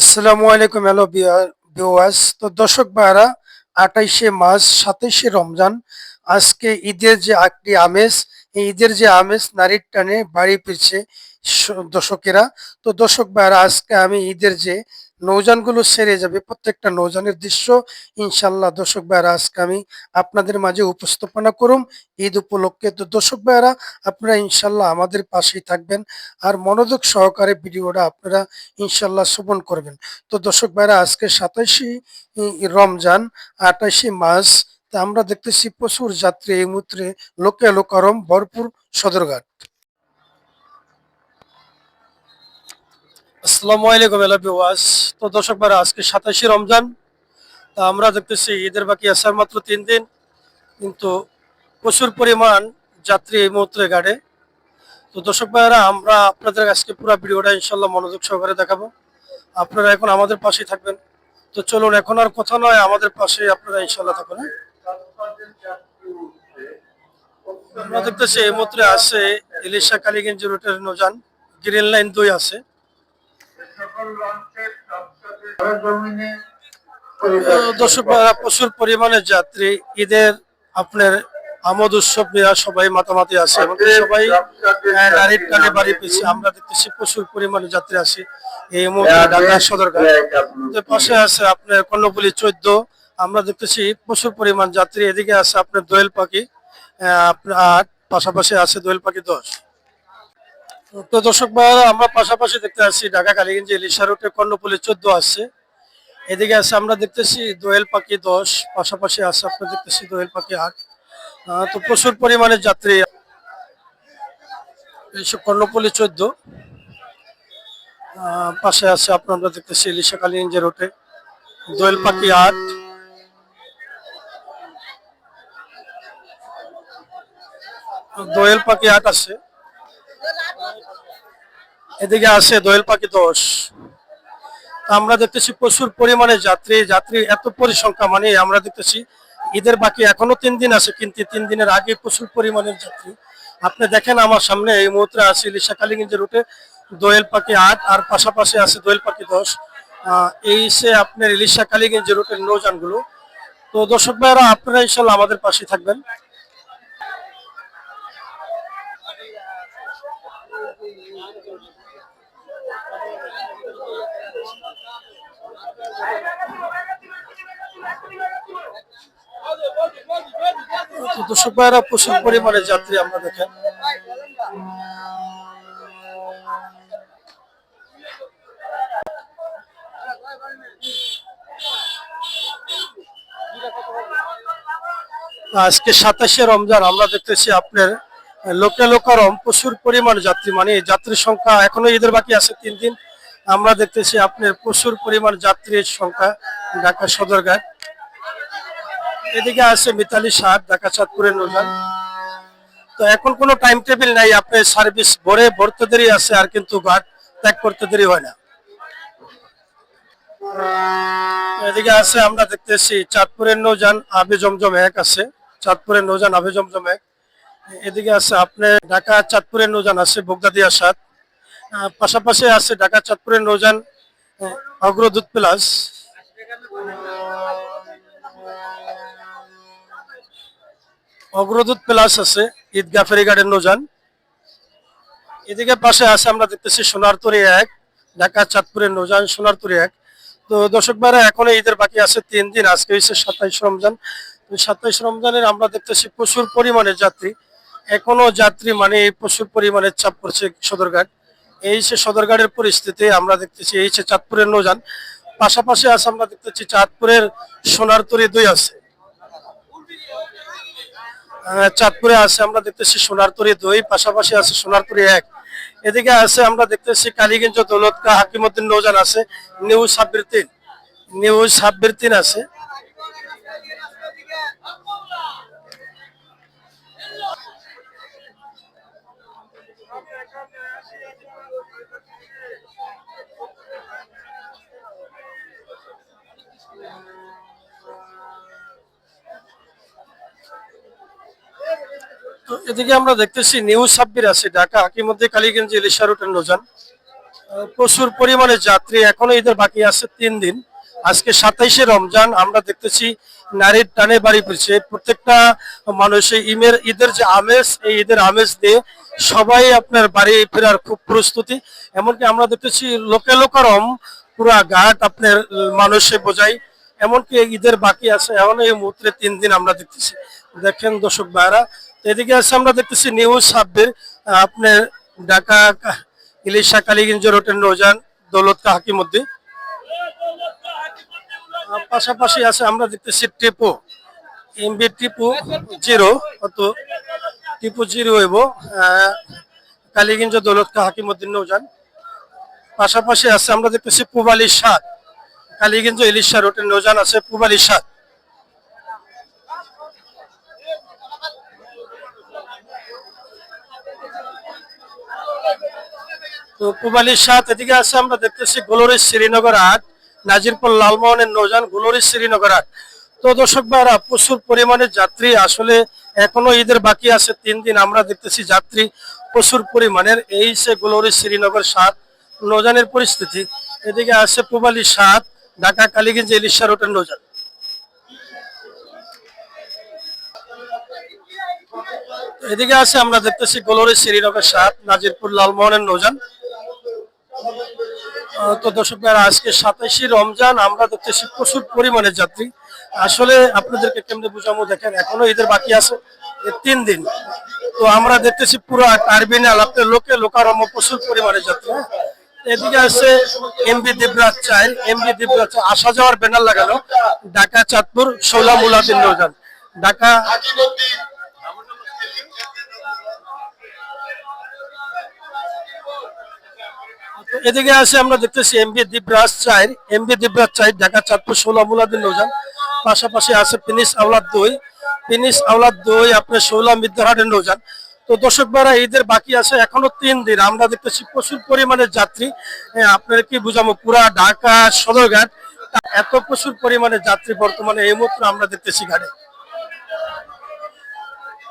আসসালামু আলাইকুম, হ্যালো বিওয়াস তো দর্শক ভাইরা আঠাইশে মাস সাতাইশে রমজান, আজকে ঈদের যে একটি আমেজ, এই ঈদের যে আমেজ নারীর টানে বাড়ি ফিরছে দর্শকেরা। তো দর্শক ভাইরা আজকে আমি ঈদের যে নৌজানগুলো সেরে যাবে। প্রত্যেকটা নৌজানের দৃশ্য ইনশাল্লাহ দর্শক ভাইরা আজকে আমি আপনাদের মাঝে উপস্থাপনা করুম। ঈদ উপলক্ষে। তো দর্শক ভাইরা আপনারা ইনশাল্লাহ আমাদের পাশেই থাকবেন আর মনোযোগ সহকারে ভিডিওটা আপনারা ইনশাল্লাহ শ্রবণ করবেন। তো দর্শক ভাইরা আজকে সাতাশি রমজান, আটাশি মাস। তা আমরা দেখতেছি প্রচুর যাত্রী এই মুহূর্তে লোকে লোকারম ভরপুর সদরঘাট। আসসালামু আলাইকুম এলাবিওয়াস তো দর্শক ভাইরা, আজকে সাতাশি রমজান। তা আমরা দেখতেছি ঈদের বাকি আসার মাত্র তিন দিন, কিন্তু প্রচুর পরিমাণ যাত্রী এই মুহূর্তে গাড়ে তো দর্শক ভাইরা, আমরা আপনাদের আজকে পুরো ভিডিওটা ইনশাল্লাহ মনোযোগ সহকারে দেখাবো। আপনারা এখন আমাদের পাশেই থাকবেন। তো চলুন, এখন আর কথা নয়, আমাদের পাশে আপনারা ইনশাল্লাহ থাকুন হ্যাঁ? আমরা দেখতেছি এই মুহূর্তে আছে ইলিশা কালীগঞ্জ রুটের নজান গ্রিন লাইন দুই আছে। যাত্রী, ঈদের আপনার আমরা দেখতেছি প্রচুর পরিমাণে যাত্রী পাশে আছে আপনার চোদ্দ। আমরা দেখতেছি প্রচুর পরিমাণ যাত্রী। এদিকে আছে আপনার দোয়েল পাখি আপনার পাশাপাশি আছে দোয়েল পাখি দশ। তো দর্শক ভাইরা আমরা পাশাপাশি দেখতে আসছি ঢাকা কালীগঞ্জ ইলিশা রুটে কর্ণপল্লী চোদ্দ আছে। এদিকে আছে, আমরা দেখতেছি দোয়েল পাখি দশ, পাশাপাশি আছে আপনার দেখতেছি দোয়েল পাখি আট। তো প্রচুর পরিমাণে যাত্রী এইসব কর্ণপল্লী চোদ্দ। পাশে আছে আপনার আমরা দেখতেছি ইলিশা কালীগঞ্জ রুটে দোয়েল পাখি আট। দোয়েল পাখি আট আছে। এদিকে আছে দোয়েল পাখি দশ আমরা দেখতেছি প্রচুর পরিমাণে যাত্রী যাত্রী এত পরিসংখ্যা মানে আমরা দেখতেছি ঈদের বাকি এখনও তিন দিন আছে, কিন্তু তিন দিনের আগে প্রচুর পরিমাণের যাত্রী। আপনি দেখেন আমার সামনে এই মুহূর্তে আছে ইলিশা কালীগঞ্জ রুটে দোয়েল পাখি আট, আর পাশাপাশি আছে দোয়েল পাখি দশ। এই সে আপনার ইলিশা কালীগঞ্জ রুটের নৌযানগুলো। তো দর্শক ভাইরা আপনারা ইনশাল্লাহ আমাদের পাশে থাকবেন। দর্শক ভাইরা প্রচুর পরিমাণে যাত্রী আমরা দেখেন। আজকে সাতাশে রমজান, আমরা দেখতেছি আপনার লোকে লোকারম প্রচুর পরিমাণ যাত্রী মানে যাত্রীর সংখ্যা এখনও ঈদের বাকি আছে তিন দিন। আমরা দেখতেছি আপনার প্রচুর পরিমাণ যাত্রীর সংখ্যা ঢাকা সদরঘাট। এদিকে আছে মিতালি সার ঢাকা চাঁদপুরের নৌজান তো এখন কোনো টাইম টেবিল নাই, আপনার সার্ভিস ভরে ভরতে দেরি আছে আর কিন্তু ঘাট ত্যাগ করতে দেরি হয় না। এদিকে আছে আমরা দেখতেছি চাঁদপুরের নৌজান আবে জমজম এক আছে, চাঁদপুরের নৌজান আবে জমজম এক। এদিকে আছে আপনার ঢাকা চাঁদপুরের নৌজান আছে, বগদাদিয়া সাত পাশাপাশি আছে ঢাকা চাঁদপুরের নৌজান অগ্রদূত প্লাস। অগ্রদূত প্লাস আছে ঈদগা ফেরিঘাটের নৌজান এদিকে পাশে আছে, আমরা দেখতেছি সোনারতরি এক, ঢাকা চাঁদপুরের নৌজান সোনারতরি এক। তো দর্শক ভাইরা এখনও ঈদের বাকি আছে তিন দিন, আজকে হচ্ছে সাতাইশ রমজান। সাতাইশ রমজানের আমরা দেখতেছি প্রচুর পরিমাণে যাত্রী। এখনও যাত্রী মানে প্রচুর পরিমাণে চাপ পড়ছে সদরঘাট। এই সে সদরঘাটের পরিস্থিতি, আমরা দেখতেছি এই সে চাঁদপুরের নৌজান পাশাপাশি আছে, আমরা দেখতেছি চাঁদপুরের সোনারতরি দুই আছে। চাঁদপুরে আছে, আমরা দেখতেছি সোনারতরি দুই, পাশাপাশি আছে সোনারতরি এক। এদিকে আছে, আমরা দেখতেছি কালীগঞ্জ দৌলতকা হাকিমুদ্দিন নৌজান আছে, নিউ সাব্বির তিন। নিউ সাব্বির তিন আছে। এদিকে আমরা দেখতেছি নিউ সাব্বির আছে, ঢাকা হাকিমুদ্দিন কালীগঞ্জ, ইলিশা রুটের নৌজান প্রচুর পরিমাণে যাত্রী এখনও ঈদের বাকি আছে তিন দিন। আজকে সাতাইশে রমজান, আমরা দেখতেছি নারীর টানে বাড়ি ফিরছে। প্রত্যেকটা মানুষের ইমের ঈদের যে আমেজ, এই ঈদের আমেজ দিয়ে সবাই আপনার বাড়ি ফেরার খুব প্রস্তুতি। এমনকি আমরা দেখতেছি লোকে লোকারম পুরা ঘাট আপনার মানুষে বোঝাই এমনকি ঈদের বাকি আছে, এখন এই মুহূর্তে তিন দিন আমরা দেখতেছি। দেখেন দর্শক ভাইরা এদিকে আছে আমরা দেখতেছি নিউজ সাব্বির আপনার ঢাকা ইলিশা কালীগঞ্জ রোডের নৌজান দৌলত হাকিমুদ্দিন। আহ, পাশাপাশি আছে আমরা দেখতেছি টিপু এমবি টিপু জিরো অত টিপু জিরো হইব কালীগঞ্জ দৌলত হাকিমুদ্দিন নৌজান। পাশাপাশি আছে আমরা দেখতেছি পুবালি সাত কালীগঞ্জ ইলিশা রোডের নৌজান আছে পুবালি সাত তো পুবালির সাত এদিকে আছে, আমরা দেখতেছি গোলরি শ্রীনগর হাট, নাজিরপুর লালমোহনের নৌজান গোলরি শ্রীনগর হাট। তো দর্শক ভাইরা, প্রচুর পরিমাণে যাত্রী, আসলে এখনও ঈদের বাকি আছে, তিন দিন আমরা দেখতেছি যাত্রী প্রচুর পরিমাণের। এই সে গোলরি শ্রীনগর সাত নৌজানের পরিস্থিতি। এদিকে আছে পুবালি সাত, ঢাকা কালীগঞ্জ ইলিশা রোডের নৌজান এদিকে আছে, আমরা দেখতেছি গোলরি শ্রীনগর সাত, নাজিরপুর লালমোহনের নৌজান তো দর্শক আজকে সাতাইশে রমজান, আমরা দেখতেছি প্রচুর পরিমাণে যাত্রী। আসলে আপনাদেরকে কেমনে বুঝাবো দেখেন, এখনও ঈদের বাকি আছে তিন দিন। তো আমরা দেখতেছি পুরো টার্বিনাল আপনার লোকে, লোকারম্য প্রচুর পরিমাণে যাত্রী হ্যাঁ। এদিকে আছে এমবি দেবরাজ চাইল এমবি দেবরাজ আসা যাওয়ার ব্যানার লাগানো ঢাকা চাঁদপুর সোলা মুলাদিন নৌজান। ঢাকা এদিকে আছে, আমরা দেখতেছি এম এমবি দ্বীপরাজ চাই এমবি দ্বীপরাজ চাই ঢাকা চাঁদপুর ষোলো মুলাদিন নৌজান। পাশাপাশি আছে পিনিস আওলাদ দই। পিনিস আওলাদ দই আপনার ষোলা মিদ্যাহাটের নৌজান। তো দর্শক ভাইরা, ঈদের বাকি আছে এখনও তিন দিন। আমরা দেখতেছি প্রচুর পরিমাণে যাত্রী। আপনার কি বুঝাবো? পুরা ঢাকা সদরঘাট এত প্রচুর পরিমাণে যাত্রী বর্তমানে এই মুহূর্তে আমরা দেখতেছি ঘাটে।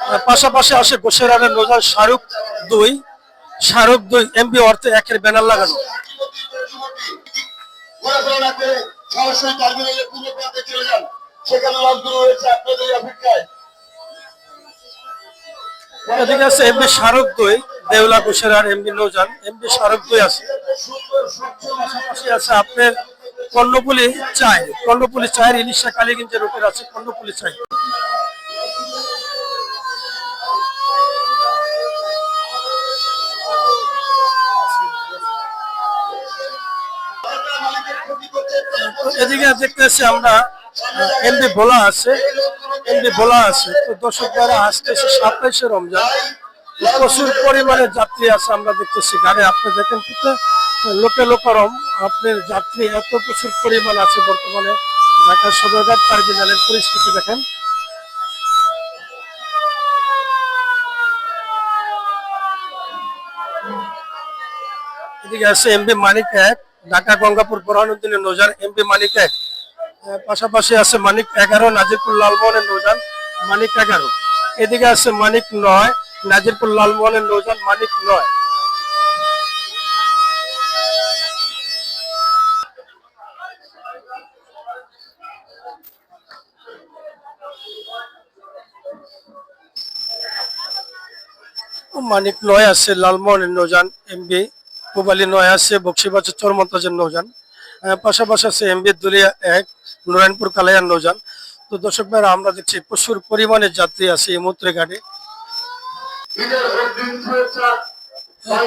আর পাশাপাশি আছে গোসেরারের নৌজান শাহরুখ দুই। শাহরুখ দুই এমবি অর্থে একের ব্যানার লাগানো। এদিকে আছে এমপি শাহরুখ দুই আছে। পাশাপাশি আছে আপনার কর্ণপুলি চাই। কর্ণপুলি চায়ের ইলিশা কালীগঞ্জের রুটের আছে কর্ণপুলি চাই। তো এদিকে দেখতেছি আমরা, এমবি ভোলা আছে, এমবি ভোলা আছে। তো দর্শক দ্বারা আসতেছে সাতাইশে রমজান প্রচুর পরিমাণে যাত্রী আছে আমরা দেখতেছি। গাড়ি আপনি দেখেন কিন্তু লোকে লোকারম, আপনার যাত্রী এত প্রচুর পরিমাণ আছে বর্তমানে। ঢাকা সদরঘাট টার্মিনালের পরিস্থিতি দেখেন। এদিকে আছে এমবি মানিক এক, ঢাকা গঙ্গাপুর বোরহানুদ্দিনের নৌজান এমবি মানিক এক। পাশাপাশি আছে মানিক এগারো, নাজিরপুর লালমোহনের নৌজান মানিক এগারো। এদিকে আছে মানিক নয়, নাজিরপুর লালমোহনের নৌজান মানিক নয়। মানিক নয় আছে লালমোহনের নৌজান এমবি। পুবালি নয় আছে, বক্সিবাজার চরমন্তাজের নৌজান পাশাপাশি আছে এমবি দুলিয়া এক, নারায়ণপুর কালাইয়ার নৌজান তো দর্শক ভাইরা, আমরা দেখছি প্রচুর পরিমাণে যাত্রী আছে এই মুহূর্তে ঘাটে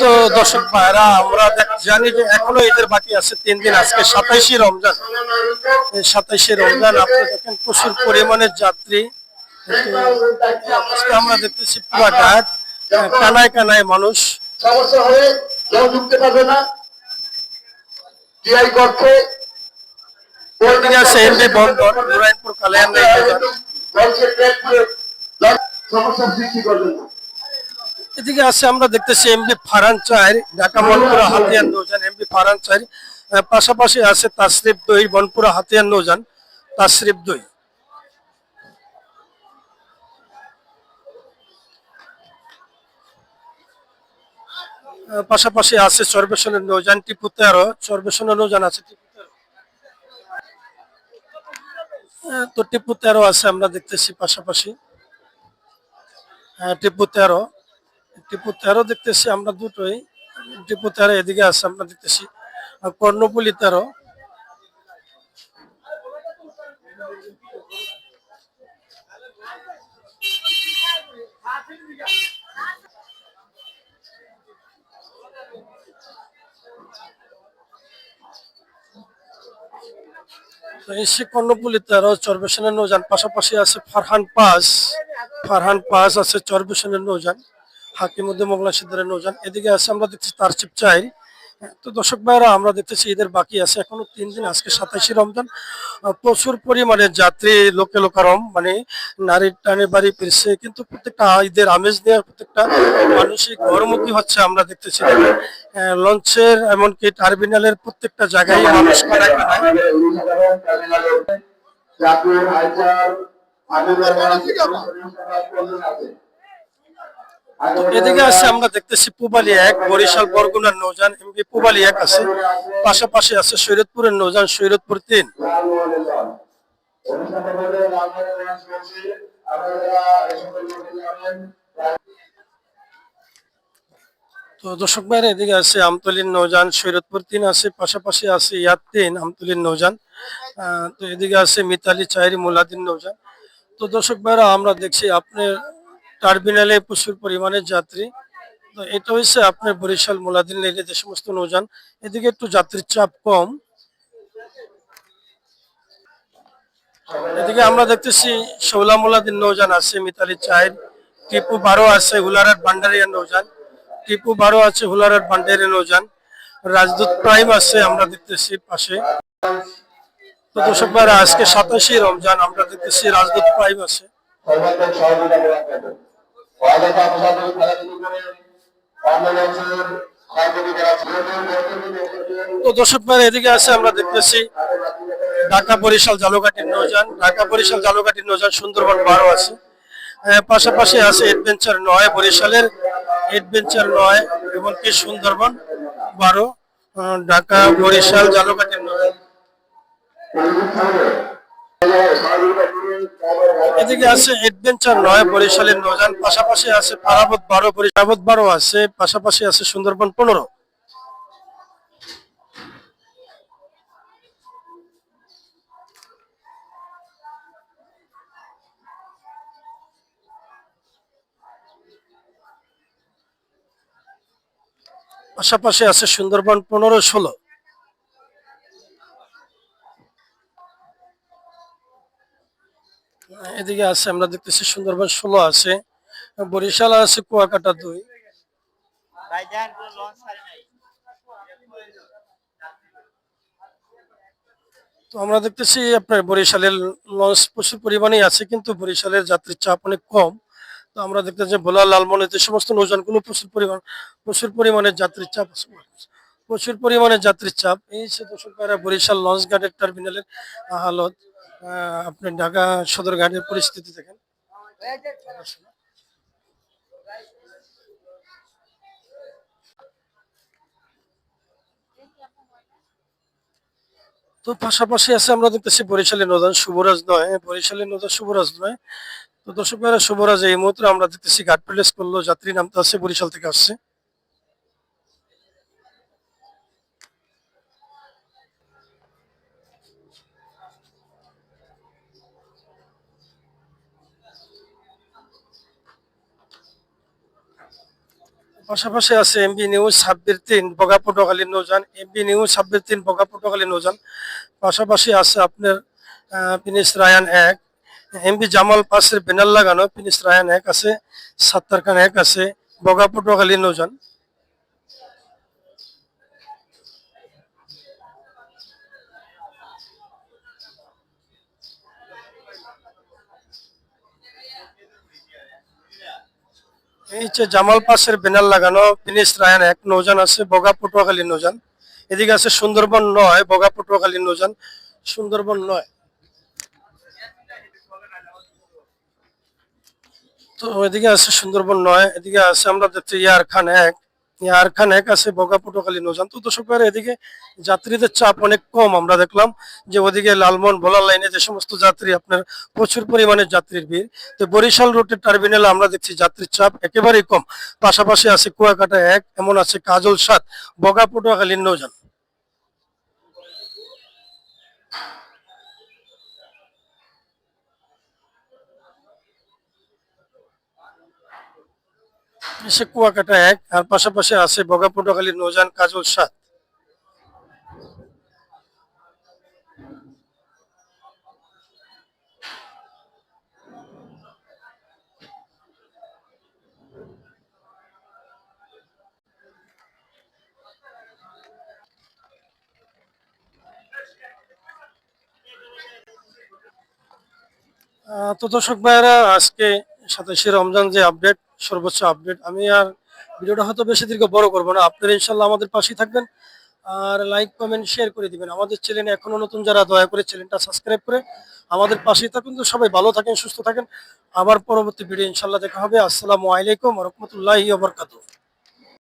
তো দর্শক ভাইরা, আমরা জানি যে এখনও ঈদের বাকি আছে তিন দিন, আজকে সাতাইশে রমজান। সাতাইশে রমজান আপনি দেখেন প্রচুর পরিমাণে যাত্রী। আমরা দেখতেছি পুরা ঘাট কানায় কানায় মানুষ। সমস্যা হলে কেউ ঢুকতে পারবে না। টিআই কক্ষে এদিকে আমরা দেখতেছি এমবি ফারান চার ঢাকা বনপুরা হাতিয়ার নৌযান এমবি ফারান চার পাশাপাশি আছে তাসরিফ দই বনপুরা হাতিয়ার নৌজান তাসরিফ দই। পাশাপাশি আছে চরবেশনের নৌযান টিপু তেরো চরবেশনের নৌযান আছে টিপু তো টিপু তেরো আছে, আমরা দেখতেছি পাশাপাশি। হ্যাঁ টিপু তেরো টিপু তেরো দেখতেছি আমরা দুটোই। টিপু তেরো এদিকে আছে, আমরা দেখতেছি। কর্ণপুলি তেরো তো নৌযান। পাশাপাশি আছে ফারহান পাস। ফারহান আছে হাকিমুদ্দিন মোগলা সিদ্ধারের নৌযান। এদিকে আছে আমরা দেখছি তার চিপ চাই তো দর্শক ভাইরা আমরা দেখতেছি ঈদের বাকি আছে। এখনও তিন দিন আজকে সাতাশে রমজান। প্রচুর পরিমাণে যাত্রী লোকে লোকারম মানে নারীর টানে বাড়ি ফিরছে। কিন্তু প্রত্যেকটা ঈদের আমেজ দেওয়ার প্রত্যেকটা মানুষই ঘরমুখী হচ্ছে আমরা দেখতেছি। লঞ্চের এমনকি টার্মিনালের প্রত্যেকটা জায়গায় মানুষ কানায় কানায় আমাদের উড়িষ্যার টার্মিনালে জাতীয় হাইচার আদিবাসী আছে এদিকে আছে, আমরা দেখতেছি পুবালি এক, বরিশাল বরগুনার নৌযান এমবি পুবালি এক আছে। পাশাপাশি আছে শরীয়তপুরের নৌজান শরীয়তপুর তিন। তো দর্শক ভাইয়ের এদিকে আছে আমতলির নৌজান শরীয়তপুর তিন আছে, পাশাপাশি আছে ইয়াদ তিন, আমতলির নৌজান। তো এদিকে আছে মিতালি, চাইরি মুলাদিন নৌজান। তো দর্শক ভাইরা, আমরা দেখছি আপনার টার্মিনালে প্রচুর পরিমাণে যাত্রী। তো এটা হচ্ছে আপনার বরিশাল, মোলাদিন লেনে যে সমস্ত নৌযান। এদিকে একটু যাত্রীর চাপ কম। এদিকে আমরা দেখতেছি শৌলা মুলাদিন নৌযান আছে, মিতালি চাইর টিপু বারো আছে হুলারাট ভান্ডারিয়া নৌযান। টিপু বারো আছে হুলারাট ভান্ডারিয়া নৌযান। রাজদূত প্রাইম আছে, আমরা দেখতেছি পাশে। তো দর্শক আজকে সাতাশে রমজান, আমরা দেখতেছি রাজদূত প্রাইম আছে। তো দর্শক ভাইরা এদিকে আছে, আমরা দেখতেছি ঢাকা বরিশাল জালুঘাটির নৌযান। ঢাকা বরিশাল জালুঘাটির নৌযান সুন্দরবন বারো আছে। পাশাপাশি আছে এডভেঞ্চার নয় বরিশালের। এডভেঞ্চার নয় এমনকি সুন্দরবন বারো ঢাকা বরিশাল জালুঘাটির নৌযান। এদিকে আছে এডভেঞ্চার নয় বরিশালের নৌযান, পাশাপাশি আছে পারাবত বারো, বরিশাল বারো আছে, পাশাপাশি আছে সুন্দরবন পনেরো। পাশাপাশি আছে সুন্দরবন পনেরো ষোলো। এদিকে আছে আমরা দেখতেছি সুন্দরবন ষোলো আছে বরিশাল আছে কুয়াকাটা দুই। তো আমরা দেখতেছি আপনার বরিশালের লঞ্চ প্রচুর পরিমাণেই আছে কিন্তু বরিশালের যাত্রীর চাপ অনেক কম। তো আমরা দেখতেছি ভোলা লালমনে যে সমস্ত নৌযানগুলো প্রচুর পরিমাণ প্রচুর পরিমাণে যাত্রীর চাপ প্রচুর পরিমাণে যাত্রীর চাপ। এই সে দর্শক বরিশাল লঞ্চ ঘাটের টার্মিনালের হালত আপনি ঢাকা সদর ঘাটের পরিস্থিতি দেখেন। তো পাশাপাশি আছে, আমরা দেখতেছি বরিশালের নদান শুভরাজ নয়, বরিশালের নদান শুভরাজ নয়। তো দর্শক ভাইরা শুভরাজ এই মুহূর্তে আমরা দেখতেছি ঘাট প্লেস করল যাত্রী নামতে আসছে বরিশাল থেকে আসছে। পাশাপাশি আছে এমবি নিউজ ছাব্বির তিন বগা পটুয়াখালী নৌজান এমবি নিউজ ছাব্বির তিন বগা পটুয়াখালী নৌজান পাশাপাশি আছে আপনার পিনিস রায়ান এক। এমবি জামাল পাশের ব্যানার লাগানো পিনিস রায়ান এক আছে সাত্তার খান এক আছে বগা পটুয়াখালী নৌযান। এই যে জামাল পাশের ব্যানার লাগানো ফিনিশ রায়ান এক নৌজান আছে, বগা পটুয়াখালী নৌজান এদিকে আছে সুন্দরবন নয়, বগা পটুয়াখালী নৌজান সুন্দরবন নয়। তো এদিকে আছে সুন্দরবন নয়, এদিকে আছে আমরা দেখতে ইয়ার খান এক। ইয়ার খান এক আছে, বগা পটুয়াখালী নৌজান তো দর্শক এদিকে যাত্রীদের চাপ অনেক কম, আমরা দেখলাম যে ওদিকে লালমোহন ভোলার লাইনে যে সমস্ত যাত্রী, আপনার প্রচুর পরিমাণে যাত্রীর ভিড়। তো বরিশাল রুটের টার্মিনালে আমরা দেখছি যাত্রীর চাপ একেবারেই কম। পাশাপাশি আছে কুয়াকাটা এক, এমন আছে কাজল সাত, বগা পটুয়াখালীর নৌজান এসে কুয়াকাটা এক, আর পাশাপাশি আছে বগা পটুয়াখালীর নৌজান কাজল সাত। তো দর্শক ভাইয়েরা, আজকে সাতাশে রমজান যে আপডেট সর্বোচ্চ আপডেট আমি আর ভিডিওটা হয়তো বেশি দীর্ঘ বড় করব না। আপনারা ইনশাল্লাহ আমাদের পাশেই থাকবেন। আর লাইক কমেন্ট শেয়ার করে দিবেন। আমাদের চ্যানেলে এখনও নতুন যারা দয়া করে চ্যানেলটা সাবস্ক্রাইব করে আমাদের পাশেই থাকুন। তো সবাই ভালো থাকেন, সুস্থ থাকেন। আবার পরবর্তী ভিডিও ইনশাল্লাহ দেখা হবে। আসসালামু আলাইকুম রহমতুল্লাহ ওবরকাতুহ